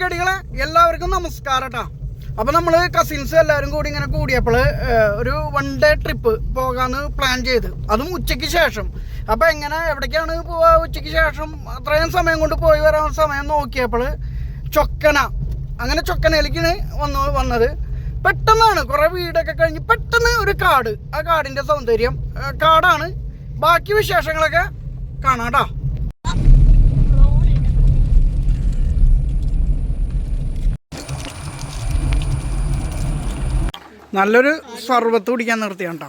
ഗടികളെ എല്ലാവർക്കും നമസ്കാരം കേട്ടോ അപ്പോൾ നമ്മൾ കസിൻസ് എല്ലാവരും കൂടി ഇങ്ങനെ കൂടിയപ്പോൾ ഒരു വൺ ഡേ ട്രിപ്പ് പോകാന്ന് പ്ലാൻ ചെയ്ത്. അതും ഉച്ചയ്ക്ക് ശേഷം. അപ്പോൾ എങ്ങനെ എവിടേക്കാണ് പോവുക ഉച്ചയ്ക്ക് ശേഷം? അത്രയും സമയം കൊണ്ട് പോയി വരാൻ സമയം നോക്കിയപ്പോൾ ചൊക്കന. അങ്ങനെ ചൊക്കനയിലേക്കാണ് വന്ന് വന്നത്. പെട്ടെന്നാണ് കുറേ വീടൊക്കെ കഴിഞ്ഞ് പെട്ടെന്ന് ഒരു കാട്. ആ കാടിന്റെ സൗന്ദര്യം കാടാണ്. ബാക്കി വിശേഷങ്ങളൊക്കെ കാണാം കേട്ടോ നല്ലൊരു സർവത്ത് കുടിക്കാൻ നിർത്തിയാണ് കേട്ടോ.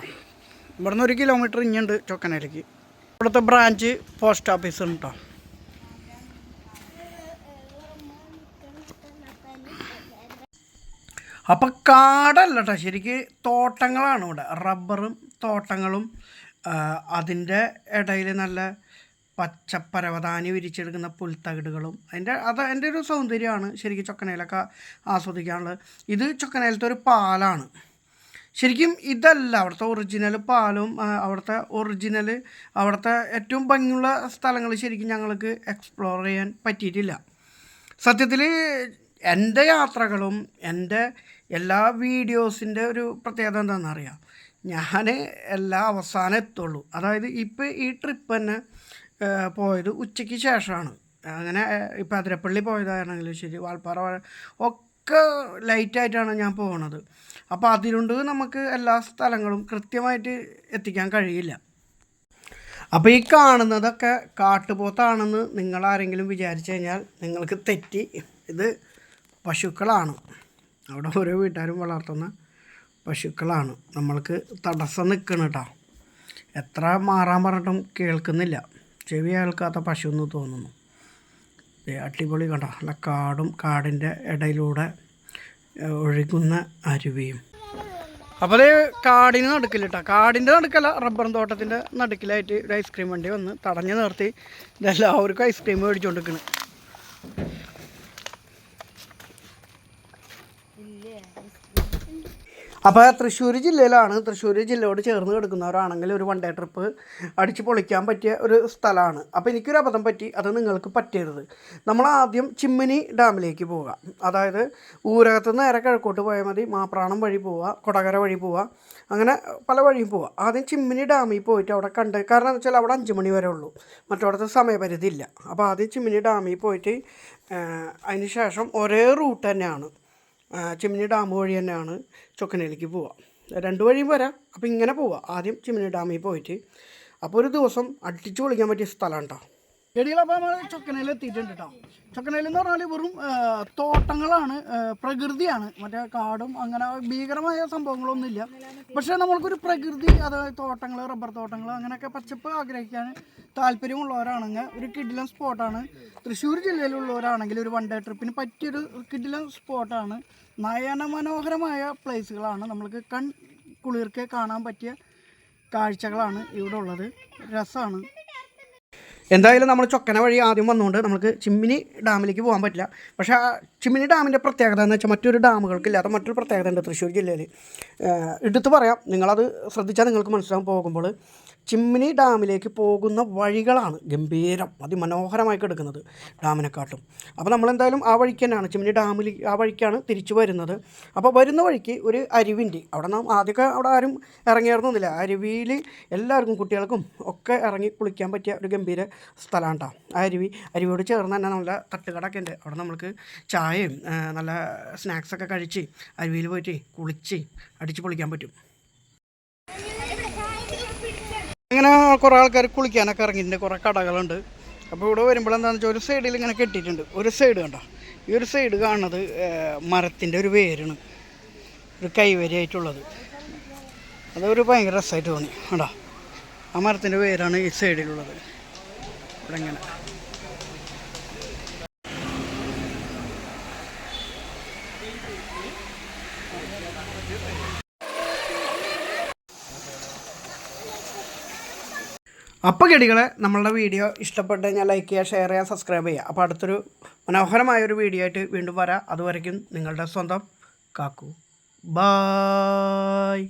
ഇവിടുന്ന് ഒരു കിലോമീറ്റർ ഇഞ്ഞുണ്ട് ചൊക്കനയിലേക്ക് ഇവിടുത്തെ ബ്രാഞ്ച് പോസ്റ്റ് ഓഫീസ് ഉണ്ട് കേട്ടോ. അപ്പം കാടല്ല കേട്ടോ ശരിക്ക് തോട്ടങ്ങളാണ് ഇവിടെ. റബ്ബറും തോട്ടങ്ങളും അതിന്റെ ഇടയിൽ നല്ല പച്ചപ്പരവതാനി വിരിച്ചെടുക്കുന്ന പുൽത്തകിടുകളും അതിന്റെ അത് അതിന്റെ ഒരു സൗന്ദര്യമാണ് ശരിക്കും ചൊക്കനയിലൊക്കെ ആസ്വദിക്കാനുള്ളത്. ഇത് ചൊക്കനയിലത്തെ ഒരു പാലാണ്. ശരിക്കും ഇതല്ല അവിടുത്തെ ഒറിജിനൽ പാലും അവിടുത്തെ ഒറിജിനൽ അവിടുത്തെ ഏറ്റവും ഭംഗിയുള്ള സ്ഥലങ്ങൾ ശരിക്കും ഞങ്ങൾക്ക് എക്സ്പ്ലോർ ചെയ്യാൻ പറ്റിയിട്ടില്ല. സത്യത്തിൽ എന്റെ യാത്രകളും എന്റെ എല്ലാ വീഡിയോസിന്റെ ഒരു പ്രത്യേകത എന്താണെന്നറിയാം? ഞാൻ എല്ലാ അവസാനം എത്തുള്ളൂ. അതായത് ഇപ്പോൾ ഈ ട്രിപ്പ് തന്നെ പോയത് ഉച്ചയ്ക്ക് ശേഷമാണ്. അങ്ങനെ ഇപ്പം അതിരപ്പള്ളി പോയതാണെങ്കിലും ശരി വാൽപ്പാറ പോയ- ഒക്കെ ലൈറ്റായിട്ടാണ് ഞാൻ പോകുന്നത് അപ്പോൾ അതിലുണ്ട് നമുക്ക് എല്ലാ സ്ഥലങ്ങളും കൃത്യമായിട്ട് എത്തിക്കാൻ കഴിയില്ല. അപ്പോൾ ഈ കാണുന്നതൊക്കെ കാട്ടുപോത്താണെന്ന് നിങ്ങൾ ആരെങ്കിലും വിചാരിച്ചു കഴിഞ്ഞാൽ നിങ്ങൾക്ക് തെറ്റി. ഇത് പശുക്കളാണ്. അവിടെ ഓരോ വീട്ടുകാരും വളർത്തുന്ന പശുക്കളാണ്. നമ്മൾക്ക് തടസ്സം നിൽക്കണം കേട്ടോ എത്ര മാറാൻ പറഞ്ഞിട്ടും കേൾക്കുന്നില്ല. ചെവി കേൾക്കാത്ത പശു എന്ന് തോന്നുന്നു. അടിപൊളി കണ്ട? നല്ല കാടും കാടിന്റെ ഇടയിലൂടെ ഒഴുകുന്ന അരുവിയും. അപ്പോൾ കാടിന് നടുക്കില്ല കേട്ടോ കാടിന്റെ നടുക്കല്ല റബ്ബർ തോട്ടത്തിന്റെ നടുക്കിലായിട്ട് ഒരു ഐസ്ക്രീം വണ്ടി വന്ന് തടഞ്ഞു നിർത്തി ഇതെല്ലാവർക്കും ഐസ്ക്രീം മേടിച്ചുകൊണ്ടിരിക്കണം അപ്പോൾ തൃശ്ശൂർ ജില്ലയിലാണ്. തൃശ്ശൂർ ജില്ലയോട് ചേർന്ന് കിടക്കുന്നവരാണെങ്കിൽ ഒരു വൺ ഡേ ട്രിപ്പ് അടിച്ച് പൊളിക്കാൻ പറ്റിയ ഒരു സ്ഥലമാണ്. അപ്പോൾ എനിക്കൊരു അബദ്ധം പറ്റി. അത് നിങ്ങൾക്ക് പറ്റരുത് നമ്മൾ ആദ്യം ചിമ്മിനി ഡാമിലേക്ക് പോവുക. അതായത് ഊരകത്ത് നേരെ കിഴക്കോട്ട് പോയാൽ മതി. മാപ്രാണം വഴി പോവുക കൊടകര വഴി പോവുക അങ്ങനെ പല വഴിയും പോവുക. ആദ്യം ചിമ്മിനി ഡാമിൽ പോയിട്ട് അവിടെ കണ്ട് കാരണം എന്ന് വെച്ചാൽ അവിടെ അഞ്ച് മണി വരെ ഉള്ളൂ. മറ്റവിടത്തെ സമയപരിധി ഇല്ല. അപ്പോൾ ആദ്യം ചിമ്മിനി ഡാമിൽ പോയിട്ട് അതിന് ശേഷം ഒരേ റൂട്ട് തന്നെയാണ്. ചിമ്മിനി ഡാം വഴി തന്നെയാണ് ചൊക്കനയിലേക്ക് പോവുക. രണ്ട് വഴിയും വരാം അപ്പോൾ ഇങ്ങനെ പോവുക. ആദ്യം ചിമ്മിനി ഡാമിൽ പോയിട്ട് അപ്പോൾ ഒരു ദിവസം അടിച്ചു പൊളിക്കാൻ പറ്റിയ സ്ഥലം കേട്ടോ എടികളപ്പോൾ നമ്മൾ ചൊക്കനയിൽ എത്തിയിട്ടുണ്ട് കേട്ടോ ചൊക്കനയിൽ എന്ന് പറഞ്ഞാൽ വെറും തോട്ടങ്ങളാണ് പ്രകൃതിയാണ്. മറ്റേ കാടും അങ്ങനെ ഭീകരമായ സംഭവങ്ങളൊന്നുമില്ല. പക്ഷേ നമ്മൾക്കൊരു പ്രകൃതി അതായത് തോട്ടങ്ങൾ റബ്ബർ തോട്ടങ്ങൾ അങ്ങനെയൊക്കെ പച്ചപ്പ് ആഗ്രഹിക്കാൻ താല്പര്യമുള്ളവരാണെങ്കിൽ ഒരു കിഡിലൻ സ്പോട്ടാണ്. തൃശ്ശൂർ ജില്ലയിലുള്ളവരാണെങ്കിൽ ഒരു വൺ ഡേ ട്രിപ്പിന് പറ്റിയൊരു കിഡിലൻ സ്പോട്ടാണ്. നയനമനോഹരമായ പ്ലേസുകളാണ് നമ്മൾക്ക് കൺ കുളിർക്കെ കാണാൻ പറ്റിയ കാഴ്ചകളാണ് ഇവിടെ ഉള്ളത്. രസമാണ് എന്തായാലും നമ്മൾ ചൊക്കന വഴി ആദ്യം വന്നുകൊണ്ട് നമുക്ക് ചിമ്മിനി ഡാമിലേക്ക് പോകാൻ പറ്റില്ല. പക്ഷേ ആ ചിമ്മിനി ഡാമിന്റെ പ്രത്യേകത എന്ന് വെച്ചാൽ മറ്റൊരു ഡാമുകൾക്കില്ലാത്ത മറ്റൊരു പ്രത്യേകത ഉണ്ട് തൃശ്ശൂർ ജില്ലയിൽ. എടുത്തു പറയാം. നിങ്ങളത് ശ്രദ്ധിച്ചാൽ നിങ്ങൾക്ക് മനസ്സിലാവും പോകുമ്പോൾ. ചിമ്മിനി ഡാമിലേക്ക് പോകുന്ന വഴികളാണ് ഗംഭീരം അതിമനോഹരമായി കിടക്കുന്നത് ഡാമിനെക്കാട്ടും. അപ്പോൾ നമ്മളെന്തായാലും ആ വഴിക്ക് തന്നെയാണ് ചിമ്മിനി ഡാമിൽ ആ വഴിക്കാണ് തിരിച്ചു വരുന്നത്. അപ്പോൾ വരുന്ന വഴിക്ക് ഒരു അരുവിന്റെ അവിടെ നാം ആദ്യമൊക്കെ അവിടെ ആരും ഇറങ്ങിയിരുന്നില്ല അരുവിയിൽ എല്ലാവർക്കും കുട്ടികൾക്കും ഒക്കെ ഇറങ്ങി കുളിക്കാൻ പറ്റിയ ഒരു ഗംഭീര സ്ഥലമാണ് കേട്ടോ. ആ അരുവി അരുവിയോട് ചേർന്ന് തന്നെ നല്ല തട്ടുകടൊക്കെ ഉണ്ട്. അവിടെ നമുക്ക് ചായയും നല്ല സ്നാക്സൊക്കെ കഴിച്ച് അരുവിയിൽ പോയിട്ട് കുളിച്ച് അടിച്ച് പൊളിക്കാൻ പറ്റും. ഇങ്ങനെ കുറേ ആൾക്കാർ കുളിക്കാനൊക്കെ ഇറങ്ങിയിട്ടുണ്ട് കുറേ കടകളുണ്ട്. അപ്പോൾ ഇവിടെ വരുമ്പോൾ എന്താണെന്ന് വെച്ചാൽ ഒരു സൈഡിൽ ഇങ്ങനെ കെട്ടിയിട്ടുണ്ട്. ഒരു സൈഡ് കണ്ടോ? ഈ ഒരു സൈഡ് കാണുന്നത് മരത്തിന്റെ ഒരു വേരാണ്. ഒരു കൈവരിയായിട്ടുള്ളത്. അതൊരു ഭയങ്കര രസമായിട്ട് തോന്നി. കണ്ടോ? ആ മരത്തിന്റെ വേരാണ് ഈ സൈഡിലുള്ളത് ഇവിടെ ഇങ്ങനെ. അപ്പോൾ ഗടികളെ നമ്മളുടെ വീഡിയോ ഇഷ്ടപ്പെട്ട് കഴിഞ്ഞാൽ ലൈക്ക് ചെയ്യുക ഷെയർ ചെയ്യുക സബ്സ്ക്രൈബ് ചെയ്യുക. അപ്പോൾ അടുത്തൊരു മനോഹരമായ ഒരു വീഡിയോ ആയിട്ട് വീണ്ടും വരാം. അതുവരയ്ക്കും നിങ്ങളുടെ സ്വന്തം കാക്കു. ബായ്